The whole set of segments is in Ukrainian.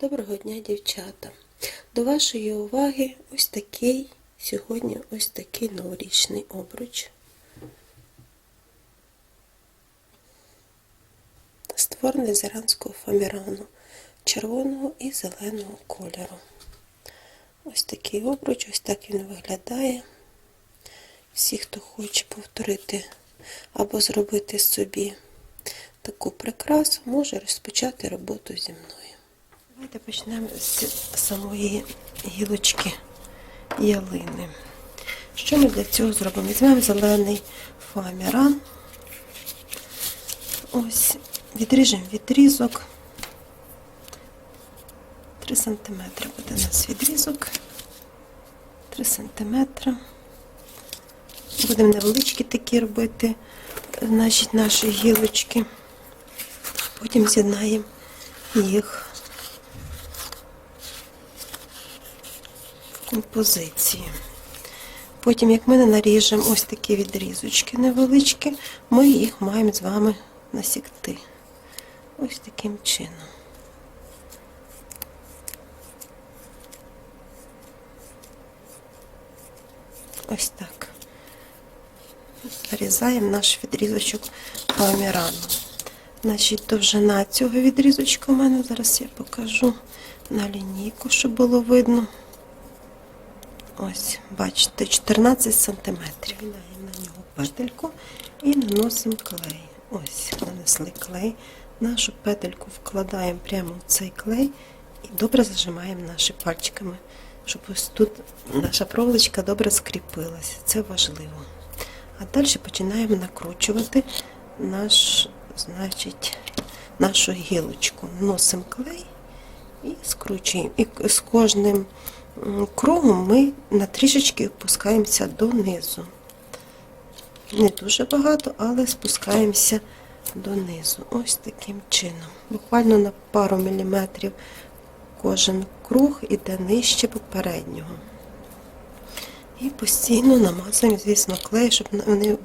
Доброго дня, дівчата! До вашої уваги ось такий сьогодні ось такий новорічний обруч. Створений з іранського фамірану червоного і зеленого кольору. Ось такий обруч, ось так він виглядає. Всі, хто хоче повторити або зробити собі таку прикрасу, може розпочати роботу зі мною. Давайте почнемо з самої гілочки ялини. Що ми для цього зробимо? Візьмемо зелений фоаміран. Ось, відріжемо відрізок. 3 см буде у нас відрізок. 3 см. Будемо невеличкі такі робити, значить, наші гілочки. Потім з'єднаємо їх в композиції. Потім, як ми наріжемо ось такі відрізочки невеличкі, ми їх маємо з вами насікти. Ось таким чином. Ось так. Нарізаємо наш відрізочок помірану. Значить, довжина цього відрізочка у мене, зараз я покажу на лінійку, щоб було видно. Ось, бачите, 14 сантиметрів. Вінаємо на нього петельку і наносимо клей. Ось, нанесли клей. Нашу петельку вкладаємо прямо в цей клей і добре зажимаємо наші пальчиками, щоб ось тут наша проволочка добре скріпилася. Це важливо. А далі починаємо накручувати наш, значить, нашу гілочку. Носимо клей і скручуємо. І з кожним кругом ми на трішечки опускаємося донизу. Не дуже багато, але спускаємося донизу. Ось таким чином. Буквально на пару міліметрів кожен круг іде нижче попереднього. І постійно намазуємо, звісно, клей, щоб вони,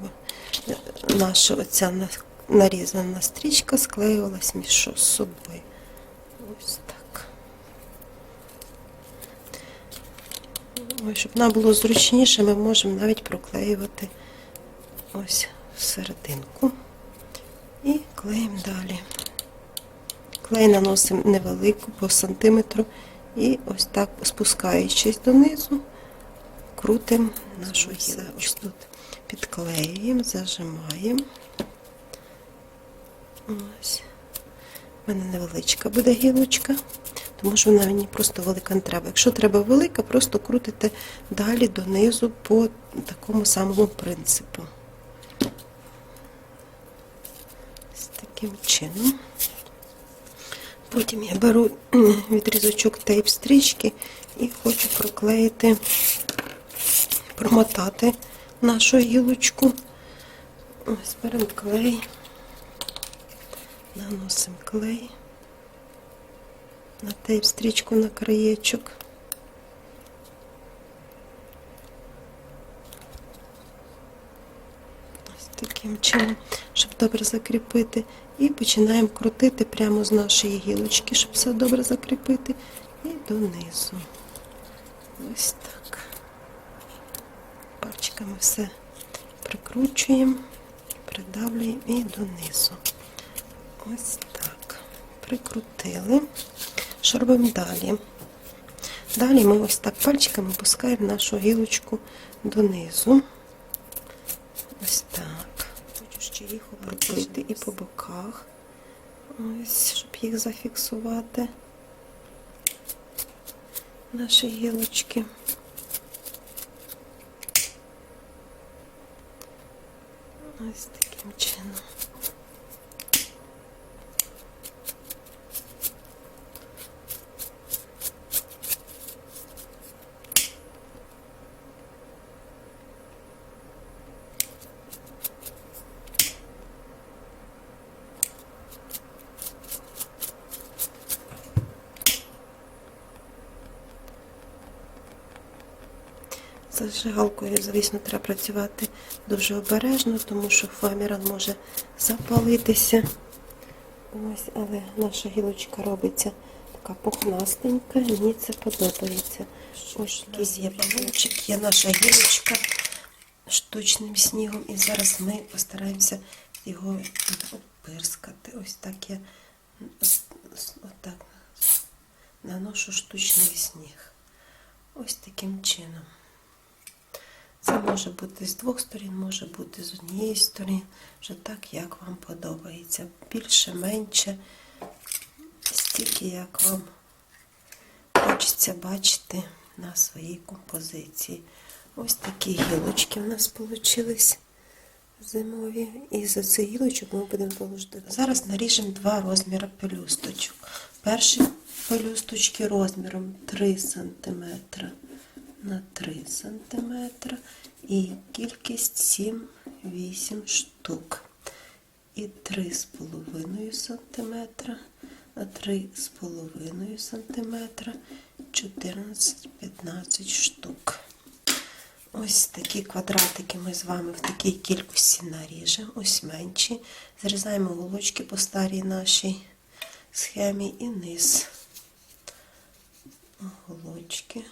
наша оця нарізана стрічка склеювалась між собою. Ось так. Ось, щоб нам було зручніше, ми можемо навіть проклеювати ось серединку. І клеїмо далі. Клей наносимо невелику по сантиметру і ось так спускаючись донизу, крутимо нашу гілочку. Ось тут підклеюємо, зажимаємо. Ось. У мене невеличка буде гілочка, тому що вона мені просто велика не треба. Якщо треба велика, просто крутите далі донизу по такому самому принципу. Ось таким чином. Потім я беру відрізочок тейп стрічки і хочу проклеїти, промотати нашу гілочку. Ось беремо клей, наносимо клей на тейп стрічку на краєчок. Ось таким чином, щоб добре закріпити. І починаємо крутити прямо з нашої гілочки, щоб все добре закріпити. І донизу. Ось так. Пальчиками все прикручуємо, придавлюємо і донизу. Ось так. Прикрутили. Що робимо далі? Далі ми ось так пальчиками опускаємо нашу гілочку донизу. Ось так. Хочу ще їх обробити і по боках. Ось, щоб їх зафіксувати. Наші гілочки. Ось таким чином. З зажигалкою, звісно, треба працювати дуже обережно, тому що фоаміран може запалитися. Ось, але наша гілочка робиться така пухнастенька, мені це подобається. Ось якийсь є балончик, є наша гілочка штучним снігом. І зараз ми постараємося його опирскати. Ось так я отак наношу штучний сніг. Ось таким чином. Це може бути з двох сторін, може бути з однієї сторони, вже так, як вам подобається. Більше, менше, стільки, як вам хочеться бачити на своїй композиції. Ось такі гілочки в нас вийшли зимові. І за цих гілочок ми будемо положити. Зараз наріжемо два розміри пелюсточок. Перші пелюсточки розміром 3 см на 3 см і кількість 7-8 штук. І 3,5 см на 3,5 см 14-15 штук. Ось такі квадратики ми з вами в такій кількості наріжемо, ось менші. Зрізаємо голочки по старій нашій схемі і низ. Голочки.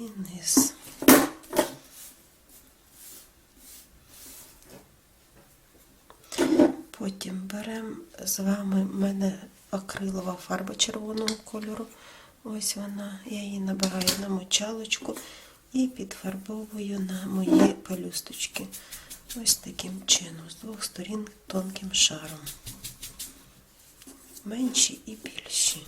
І низ. Потім беремо з вами в мене акрилова фарба червоного кольору. Ось вона. Я її набираю на мочалочку і підфарбовую на мої пелюсточки. Ось таким чином, з двох сторін тонким шаром. Менші і більші.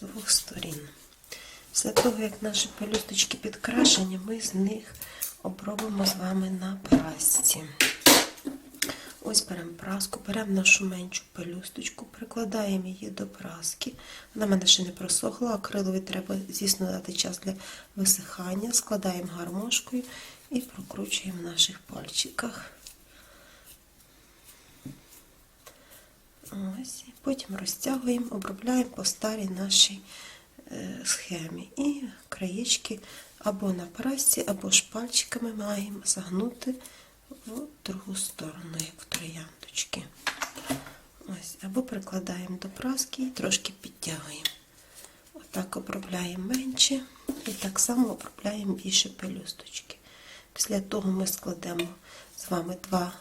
З двох сторін. Після того, як наші пелюсточки підкрашені, ми з них обробимо з вами на прасці. Ось беремо праску, беремо нашу меншу пелюсточку, прикладаємо її до праски. Вона в мене ще не просохла, акрилові треба, звісно, дати час для висихання. Складаємо гармошкою і прокручуємо в наших пальчиках. Ось, потім розтягуємо, обробляємо по старій нашій е, схемі. І краєчки або на прасці, або ж пальчиками маємо загнути в другу сторону, як в трояндочки. Ось, або прикладаємо до праски і трошки підтягуємо. Отак обробляємо менше і так само обробляємо більше пелюсточки. Після того ми складемо з вами два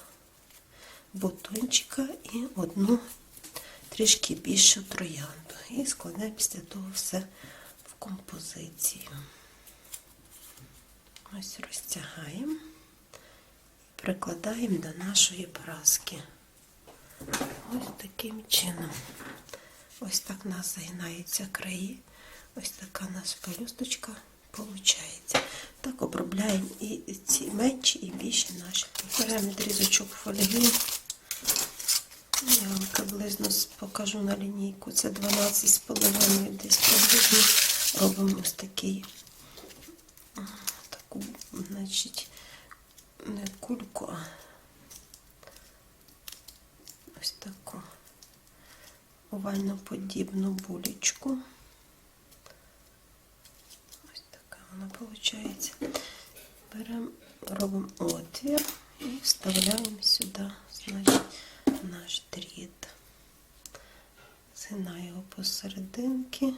бутончика і одну трішки більшу троянду. І складаємо після того все в композицію. Ось розтягаємо і прикладаємо до нашої праски. Ось таким чином. Ось так у нас загинаються краї. Ось така у нас пелюсточка виходить. Так обробляємо і ці менші, і більші наші. Беремо дрізочок фольги. Я вам приблизно покажу на лінійку. Це 12,5 десь приблизно. Робимо ось такий, таку, значить, не кульку, а ось таку овально подібну булечку. Ось вона виходить. Беремо, робимо отвір і вставляємо сюди, значить, наш дріт. Згинаю його посерединки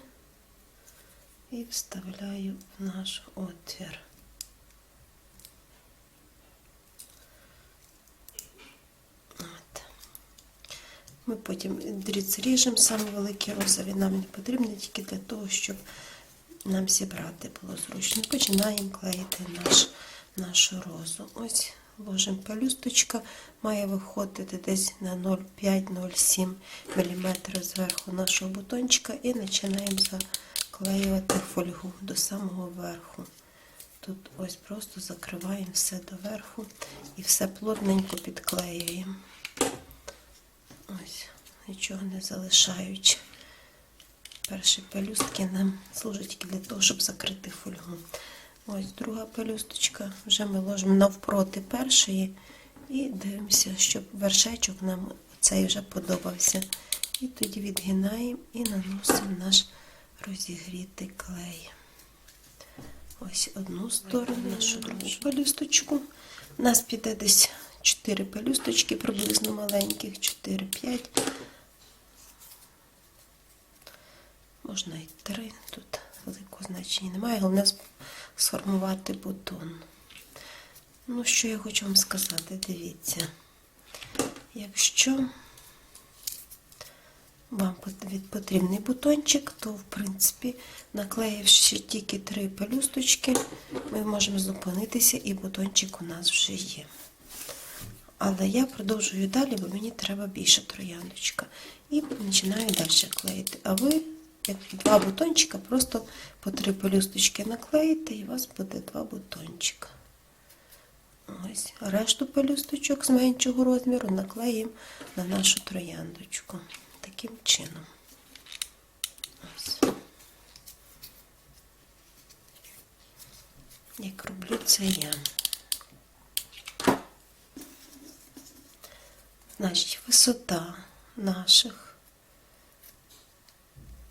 і вставляю в наш отвір. От. Ми потім дріт зріжемо, саме великі розові нам не потрібні тільки для того, щоб нам зібрати було зручно. Починаємо клеїти наш, нашу розу. Ось ложимо пелюсточка, має виходити десь на 0,5-0,7 мм зверху нашого бутончика і починаємо заклеювати фольгу до самого верху. Тут ось просто закриваємо все доверху і все плотненько підклеюємо. Ось, нічого не залишаючи. Перші пелюстки нам служать тільки для того, щоб закрити фольгу. Ось друга пелюсточка. Вже ми ложимо навпроти першої і дивимося, щоб вершечок нам цей вже подобався. І тоді відгинаємо і наносимо наш розігрітий клей. Ось одну сторону, нашу другу пелюсточку. У нас піде десь 4 пелюсточки, приблизно маленьких, 4-5. Можна і 3. Тут великого значення немає. Головне сформувати бутон. Ну, що я хочу вам сказати, дивіться. Якщо вам потрібний бутончик, то в принципі, наклеївши тільки три пелюсточки, ми можемо зупинитися і бутончик у нас вже є. Але я продовжую далі, бо мені треба більше трояндочка. І починаю далі клеїти. А ви, як два бутончика, просто по три пелюсточки наклеїте, і у вас буде два бутончика. Ось, решту пелюсточок з меншого розміру наклеїмо на нашу трояндочку. Таким чином. Ось. Як роблю це я. Значить, висота наших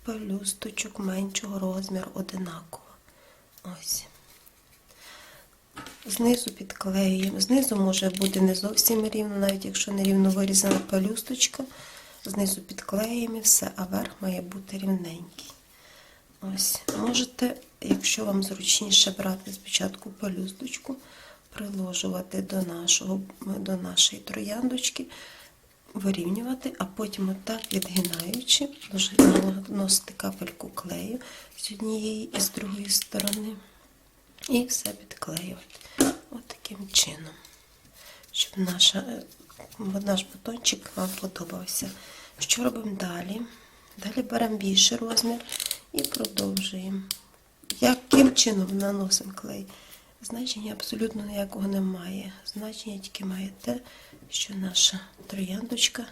пелюсточок меншого розміру одинакова. Ось. Знизу підклеюємо. Знизу може бути не зовсім рівно, навіть якщо не рівно вирізана пелюсточка. Знизу підклеюємо і все, а верх має бути рівненький. Ось. Можете, якщо вам зручніше брати спочатку пелюсточку, приложувати до, нашого, до нашої трояндочки, вирівнювати, а потім отак відгинаючи, наносити капельку клею з однієї і з другої сторони. І все підклеювати. От чином. Щоб наша, е, наш бутончик вам подобався. Що робимо далі? Далі беремо більший розмір і продовжуємо. Яким чином наносимо клей? Значення абсолютно ніякого немає. Значення тільки має те, що наша трояндочка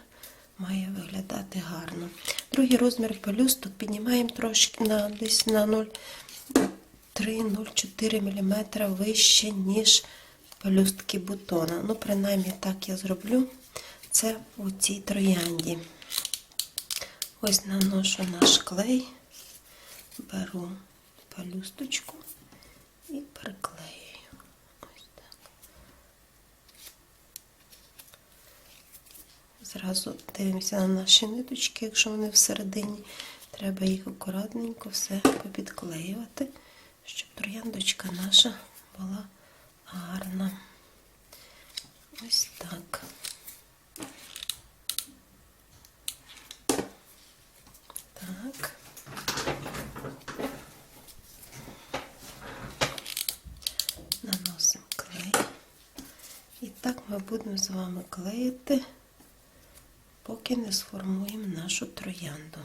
має виглядати гарно. Другий розмір пелюсток піднімаємо трошки на десь на 0. 3,04 мм вище, ніж пелюстки бутона. Ну, принаймні, так я зроблю. Це у цій троянді. Ось наношу наш клей, беру пелюсточку і приклеюю. Ось так. Зразу дивимося на наші ниточки, якщо вони всередині. Треба їх акуратненько все попідклеювати, щоб трояндочка наша була гарна. Ось так. Так. Наносимо клей. І так ми будемо з вами клеїти, поки не сформуємо нашу троянду.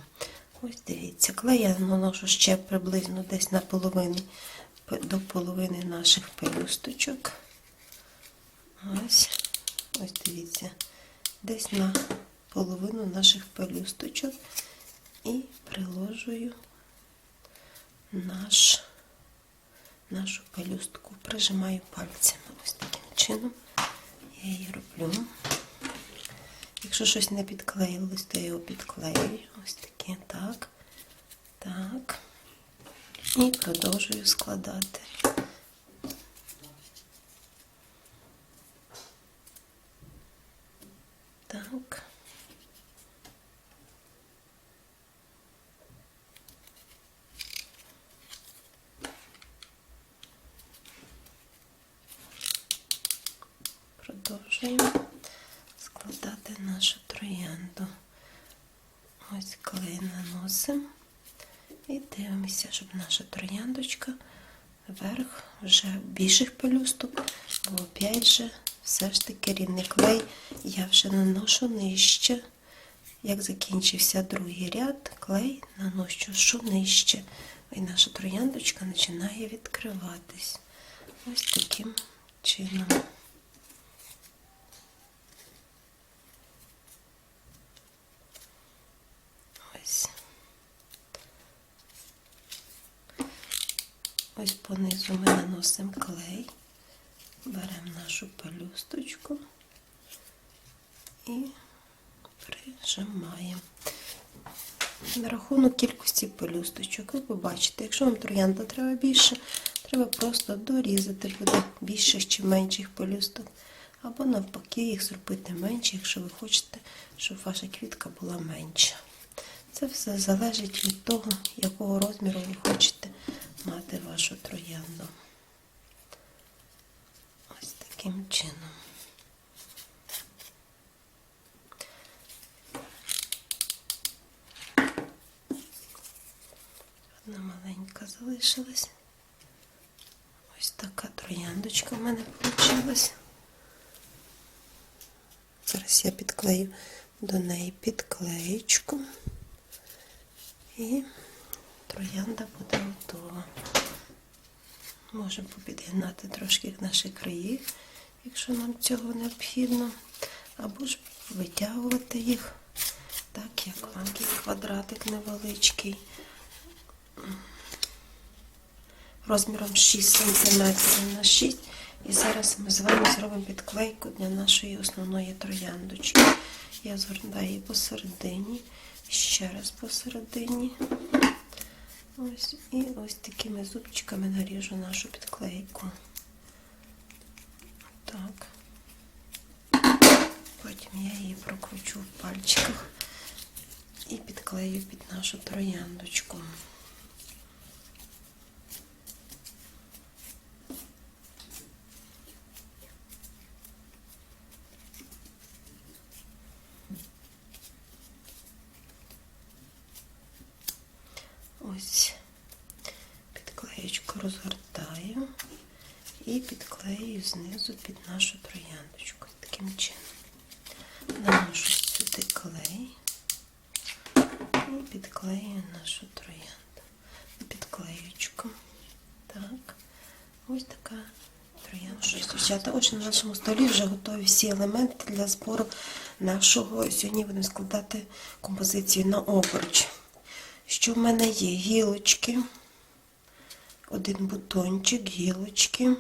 Ось дивіться, клей я наношу ще приблизно десь на половину, до половини наших пелюсточок. Ось, ось дивіться, десь на половину наших пелюсточок і приложую наш, нашу пелюстку, прижимаю пальцями. Ось таким чином я її роблю. Якщо щось не підклеїлось, то я його підклеюю. Ось таке, так, так. І продовжую складати. Так. Продовжуємо складати нашу троянду. Ось клей наносимо і дивимося, щоб наша трояндочка вверх вже більших пелюсток, бо опять же все ж таки рівний клей я вже наношу нижче. Як закінчився другий ряд, клей наношу що нижче. І наша трояндочка починає відкриватись. Ось таким чином. Ось. Ось понизу ми наносимо клей, беремо нашу пелюсточку і прижимаємо. На рахунок кількості пелюсточок, ви побачите, якщо вам троянда треба більше, треба просто дорізати, буде більших чи менших пелюсток. Або навпаки їх зробити менше, якщо ви хочете, щоб ваша квітка була менша. Це все залежить від того, якого розміру ви хочете мати вашу троянду. Ось таким чином. Одна маленька залишилась. Ось така трояндочка в мене вийшла. Зараз я підклею до неї підклеєчку. І троянда буде готова. Можемо попідгинати трошки наші краї, якщо нам цього необхідно. Або ж витягувати їх, так як вам квадратик невеличкий. Розміром 6 см на 6 і зараз ми з вами зробимо підклейку для нашої основної трояндочки. Я згортаю її посередині, ще раз посередині. Ось, і ось такими зубчиками наріжу нашу підклейку. Так. Потім я її прокручу в пальчиках і підклею під нашу трояндочку. Ось підклеєчку розгортаю і підклею знизу під нашу трояндочку. Таким чином. Наношу сюди клей і підклею нашу троянду. Підклеючку. Так. Ось така троянда. Ось на нашому столі вже готові всі елементи для збору нашого. Сьогодні будемо складати композицію на обруч. Що в мене є? Гілочки, один бутончик, гілочки,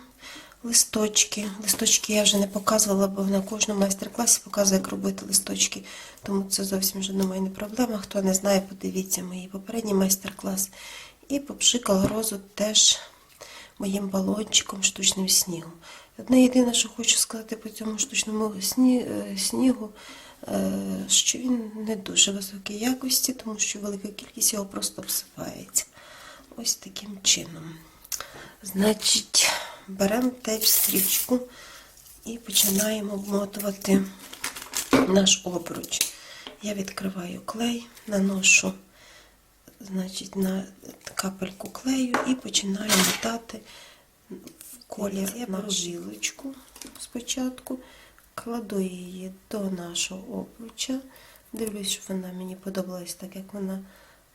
листочки. Листочки я вже не показувала, бо на кожному майстер-класі показую, як робити листочки. Тому це зовсім вже думаю, не проблема. Хто не знає, подивіться мої попередній майстер-клас. І попшикала розу теж моїм балончиком штучним снігом. Одне єдине, що хочу сказати по цьому штучному е, снігу, е, що він не дуже високої якості, тому що велика кількість його просто всипається. Ось таким чином. Значить, беремо теж стрічку і починаємо обмотувати наш обруч. Я відкриваю клей, наношу значить, на капельку клею і починаю мотати колір я беру жилочку спочатку, кладу її до нашого обруча. Дивлюсь, що вона мені подобалась так, як вона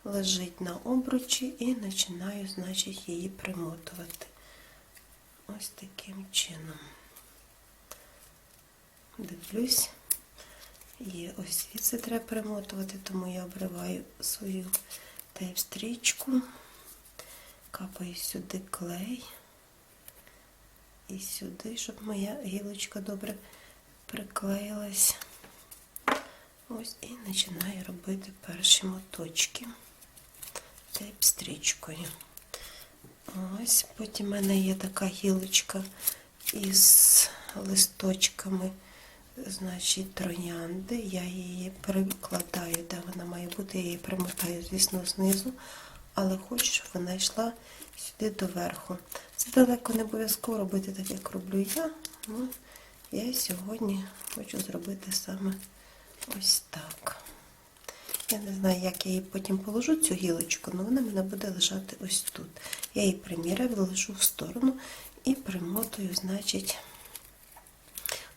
лежить на обручі, і починаю, значить, її примотувати. Ось таким чином. Дивлюсь. І ось звідси треба примотувати, тому я обриваю свою тейп-стрічку, капаю сюди клей і сюди, щоб моя гілочка добре приклеїлась. Ось і починаю робити перші моточки тейп-стрічкою. Ось, потім в мене є така гілочка із листочками значить, троянди. Я її перекладаю, де вона має бути, я її примотаю, звісно, знизу, але хочу, щоб вона йшла сюди доверху. Це далеко не обов'язково робити так, як роблю я. Ну, я сьогодні хочу зробити саме ось так. Я не знаю, як я її потім положу, цю гілочку, але вона в мене буде лежати ось тут. Я її приміряю, лежу в сторону і примотую, значить,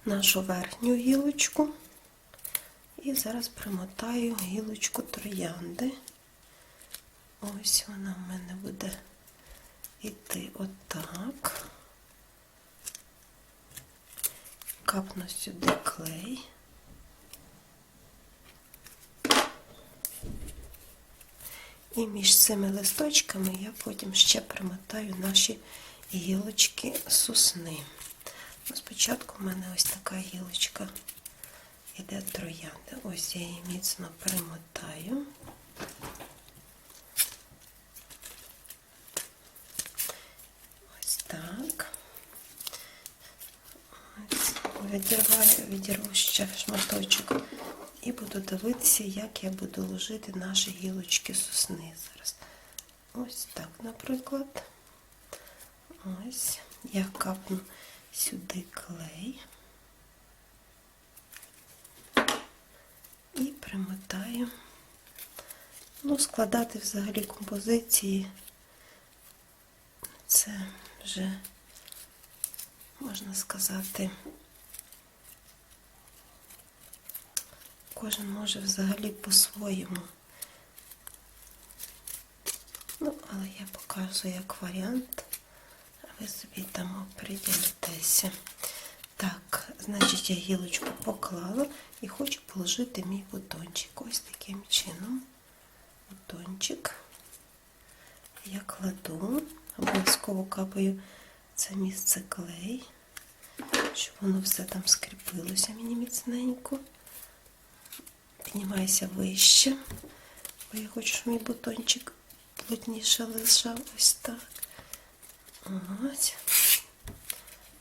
нашу верхню гілочку. І зараз примотаю гілочку троянди. Ось вона в мене буде йти отак. Капну сюди клей. І між цими листочками я потім ще примотаю наші гілочки сосни. Ну, спочатку в мене ось така гілочка йде троянда. Ось я її міцно примотаю. Ось так. Ось. Відірваю, відірву ще шматочок і буду дивитися, як я буду ложити наші гілочки сосни зараз. Ось так, наприклад. Ось. Я капну сюди клей. І примотаю. Ну, складати взагалі композиції. Це вже, можна сказати, кожен може взагалі по-своєму. Ну, але я показую як варіант, а ви собі там оприділитеся. Так, значить, я гілочку поклала і хочу положити мій бутончик. Ось таким чином. Бутончик. Я кладу, обов'язково капаю це місце клей, щоб воно все там скріпилося мені міцненько. Піднімаюся вище, бо я хочу, щоб мій бутончик плотніше лежав ось так. Ось.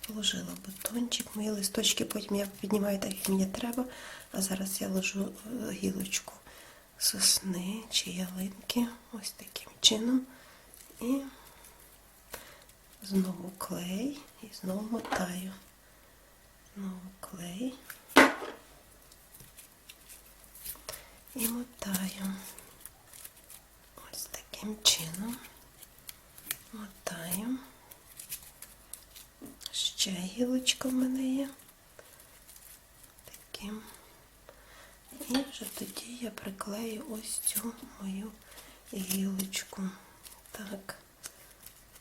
Положила бутончик, мої листочки, потім я піднімаю так, як мені треба. А зараз я ложу е, гілочку сосни чи ялинки ось таким чином. І знову клей і знову мотаю. Знову клей. І мотаю. Ось таким чином. Мотаю. Ще гілочка в мене є. Таким. І вже тоді я приклею ось цю мою гілочку. Так,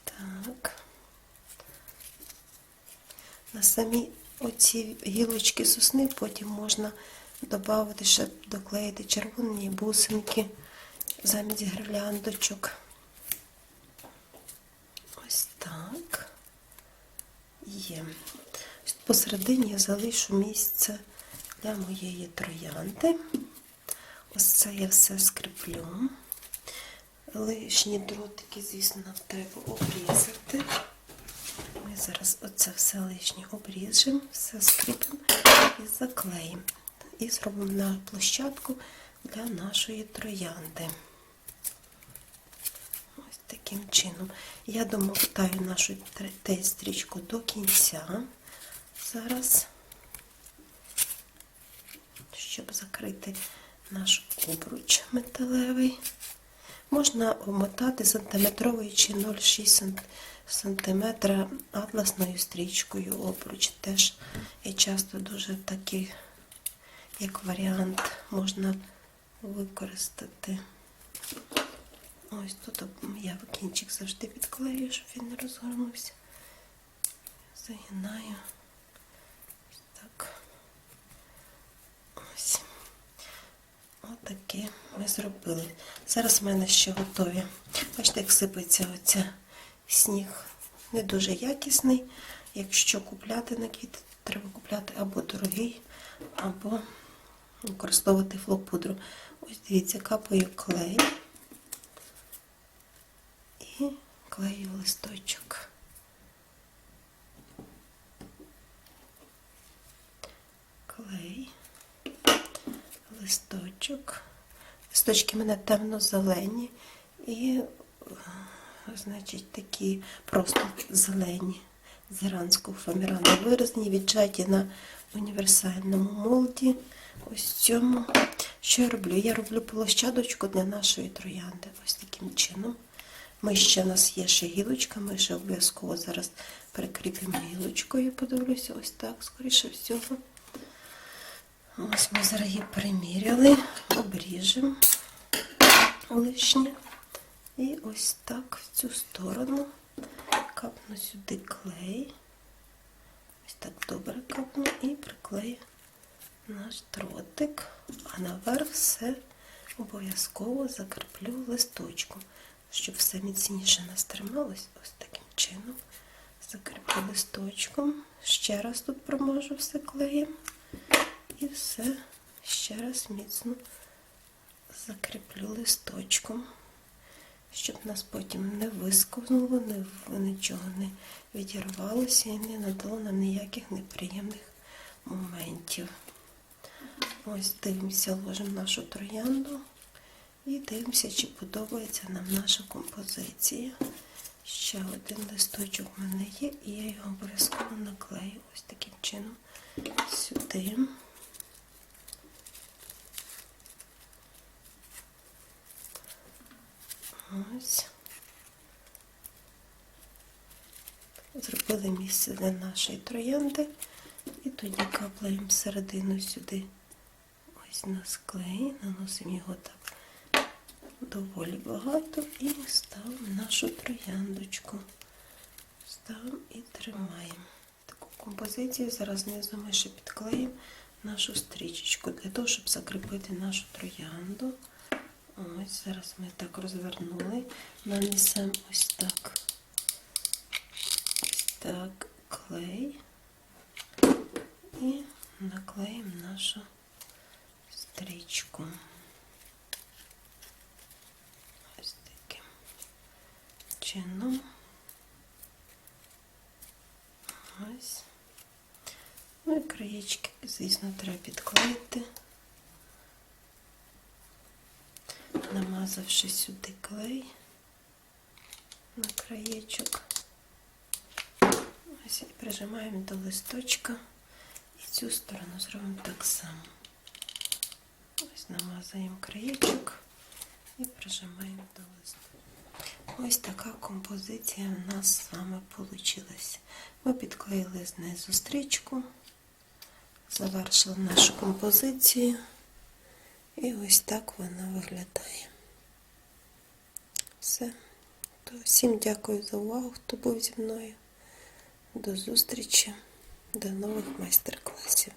так. На самі оці гілочки сосни потім можна додати, ще доклеїти червоні бусинки замість гірляндочок. Ось так. Є. Посередині я залишу місце для моєї троянди. Ось це я все скріплю. Лишні дротики, звісно, треба обрізати. Ми зараз оце все лишнє обріжемо, все скріпимо і заклеїмо. І зробимо на площадку для нашої троянди. Ось таким чином. Я домотаю нашу стрічку до кінця. Зараз, щоб закрити наш обруч металевий. Можна омотати сантиметровою чи 0,6 см атласною стрічкою обруч. Теж і часто дуже такий, як варіант, можна використати. Ось тут я кінчик завжди підклею, щоб він не розгорнувся. Загинаю. Ось так. Ось. Отаке ми зробили. Зараз в мене ще готові. Бачите, як сипеться оця сніг. Не дуже якісний. Якщо купляти на квіти, треба купляти або дорогий, або використовувати флопудру. Ось дивіться, капаю клей і клею листочок. Клей, листочок. Листочки в мене темно-зелені і, е, значить, такі просто зелені з іранського виразні, віджаті на універсальному молді. Ось цьому. Що я роблю? Я роблю площадочку для нашої троянди. Ось таким чином. Ми ще у нас є ще гілочка, ми ще обов'язково зараз прикріпимо гілочкою, подивлюся, ось так, скоріше всього. Ось ми зараз її приміряли, обріжемо лишнє. І ось так в цю сторону капну сюди клей. Ось так добре капну і приклею наш дротик, а наверх все обов'язково закріплю листочком, щоб все міцніше нас трималось. Ось таким чином закріплю листочком. Ще раз тут проможу все клеєм. І все ще раз міцно закріплю листочком, щоб нас потім не висковнуло, не, нічого не відірвалося і не надало нам ніяких неприємних моментів. Ось дивимося, ложимо нашу троянду і дивимося, чи подобається нам наша композиція. Ще один листочок в мене є, і я його обов'язково наклею ось таким чином сюди. Ось. Зробили місце для нашої троянди. І тоді капаємо всередину сюди. Ось нас клей, наносимо його так доволі багато і ставимо нашу трояндочку. Ставимо і тримаємо. Таку композицію зараз знизу ми ще підклеїмо нашу стрічечку для того, щоб закріпити нашу троянду. Ось зараз ми так розвернули, нанесемо ось так. Ось так клей і наклеїмо нашу стрічку. Ось таким чином. Ось. Ну і краєчки, звісно, треба підклеїти. Намазавши сюди клей на краєчок. Ось і прижимаємо до листочка. І цю сторону зробимо так само. Ось намазуємо краєчок і прижимаємо до листочка. Ось така композиція в нас з вами вийшла. Ми підклеїли знизу стрічку, завершили нашу композицію. І ось так вона виглядає. Все. То всім дякую за увагу, хто був зі мною. До зустрічі, до нових майстер-класів.